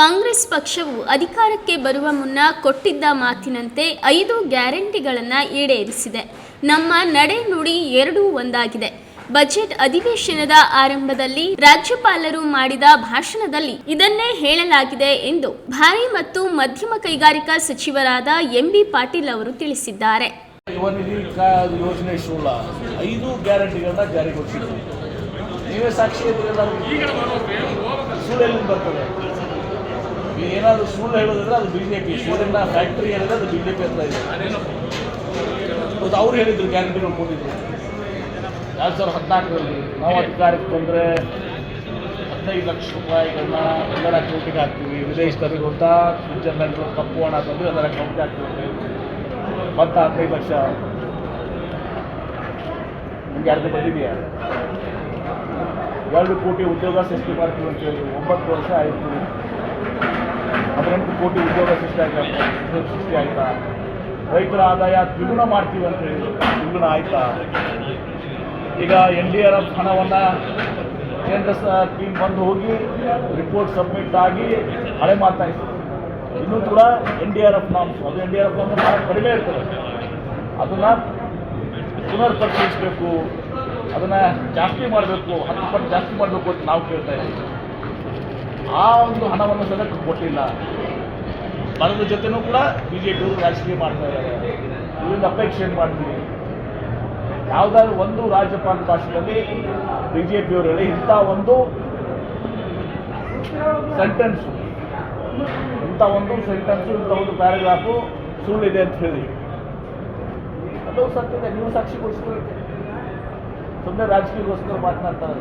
ಕಾಂಗ್ರೆಸ್ ಪಕ್ಷವು ಅಧಿಕಾರಕ್ಕೆ ಬರುವ ಮುನ್ನ ಕೊಟ್ಟಿದ್ದ ಮಾತಿನಂತೆ ಐದು ಗ್ಯಾರಂಟಿಗಳನ್ನು ಈಡೇರಿಸಿದೆ. ನಮ್ಮ ನಡೆ ನುಡಿ ಎರಡೂ ಒಂದಾಗಿದೆ. ಬಜೆಟ್ ಅಧಿವೇಶನದ ಆರಂಭದಲ್ಲಿ ರಾಜ್ಯಪಾಲರು ಮಾಡಿದ ಭಾಷಣದಲ್ಲಿ ಇದನ್ನೇ ಹೇಳಲಾಗಿದೆ ಎಂದು ಭಾರಿ ಮತ್ತು ಮಧ್ಯಮ ಕೈಗಾರಿಕಾ ಸಚಿವರಾದ ಎಂಬಿ ಪಾಟೀಲ್ ಅವರು ತಿಳಿಸಿದ್ದಾರೆ. ಯೋಜನೆ ಐದು ಗ್ಯಾರಂಟಿಗಳನ್ನ ಜಾರಿಗೊಳಿಸಿದ್ರು. ನೀವೇ ಸಾಕ್ಷಿ ಬರ್ತದೆ. ಏನಾದರೂ ಸುಳ್ಳು ಹೇಳೋದಂದ್ರೆ ಅದು ಬಿ ಜೆ ಪಿ ಸೂರ್ಯನ ಫ್ಯಾಕ್ಟ್ರಿ ಏನಿದೆ ಅದು ಬಿ ಜೆ ಪಿ ಹತ್ರ ಇದೆ. ಇವತ್ತು ಅವ್ರು ಹೇಳಿದ್ರು ಗ್ಯಾರಂಟಿಗಳು ಕೊಟ್ಟಿದ್ರು ಎರಡು ಸಾವಿರದ ಹದಿನಾಲ್ಕರಲ್ಲಿ ನಾವು ಅಧಿಕಾರಕ್ಕೆ ಬಂದರೆ ಹದಿನೈದು ಲಕ್ಷ ರೂಪಾಯಿಗಳನ್ನ ಎಲ್ಲರ ಅಕೌಂಟಿಗೆ ಹಾಕ್ತೀವಿ. ಅಂತ ಸ್ವಿಟ್ಜರ್ಲೆಂಡ್ ಕಪ್ಪು ಹಣ ತಂದು ಎಲ್ಲರ ಅಕೌಂಟಿಗೆ ಹಾಕ್ತೀವಿ. ಮತ್ತು ಹದಿನೈದು ಲಕ್ಷ. ನಿಮ್ಗೆ ಯಾರ್ದು ಬಂದಿದೆಯಾ? ಎರಡು ಕೋಟಿ ಉದ್ಯೋಗ ಸೃಷ್ಟಿ ಮಾಡ್ತೀವಿ ಅಂತೇಳಿ ಒಂಬತ್ತು ವರ್ಷ ಆಯಿತು. ಹದಿನೆಂಟು ಕೋಟಿ ಉದ್ಯೋಗ ಸೃಷ್ಟಿ ಆಯ್ತಾ? ಸೃಷ್ಟಿ ಆಯ್ತಾ? ರೈತರ ಆದಾಯ ದ್ವಿಗುಣ ಮಾಡ್ತೀವಿ ಅಂತ ಹೇಳಿ ದ್ವಿಗುಣ ಆಯ್ತಾ? ಈಗ ಎನ್ ಡಿ ಆರ್ ಎಫ್ ಹಣವನ್ನು ಕೇಂದ್ರ ಟೀಮ್ ಬಂದು ಹೋಗಿ ರಿಪೋರ್ಟ್ ಸಬ್ಮಿಟ್ ಆಗಿ ಹಳೆ ಮಾತಾಯಿತು ಇನ್ನೂ ಕೂಡ N D R F norms ಅದು N D R F norms ಕಡಿಮೆ ಇರ್ತದೆ. ಅದನ್ನು ಪುನರ್ ಪರಿಶೀಲಿಸಬೇಕು ಅದನ್ನು ಜಾಸ್ತಿ ಮಾಡಬೇಕು, ಹತ್ತು ಪಟ್ಟು ಜಾಸ್ತಿ ಮಾಡಬೇಕು ಅಂತ ನಾವು ಕೇಳ್ತಾ ಇದ್ದೀವಿ. ಆ ಒಂದು ಹಣವನ್ನು ಸದಕ್ಕೆ ಕೊಟ್ಟಿಲ್ಲ. ಬರದ ಜೊತೆನೂ ಕೂಡ ಬಿ ಜೆ ರಾಜಕೀಯ ಮಾಡ್ತಾ ಇದ್ದಾರೆ. ಇದರಿಂದ ಅಪೇಕ್ಷೆ ಮಾಡ್ತೀವಿ ಯಾವುದಾದ್ರೂ ಒಂದು ರಾಜ್ಯಪಾಲ ಭಾಷೆಯಲ್ಲಿ ಬಿ ಜೆ ಹೇಳಿ ಇಂಥ ಒಂದು ಸೆಂಟೆನ್ಸ್ ಇಂಥ ಒಂದು ಸೆಂಟೆನ್ಸು ಇಂಥ ಒಂದು ಪ್ಯಾರಾಗ್ರಾಫು ಸುಳ್ಳಿದೆ ಅಂತ ಹೇಳಿ. ಅದು ಸತ್ಯದ ನೀವು ಸಾಕ್ಷಿಗೊಳಿಸ್ಕೊಳ್ಳಿ ಸುಮ್ಮನೆ ರಾಜಕೀಯಕ್ಕೋಸ್ಕರ ಮಾತನಾಡ್ತಾರೆ.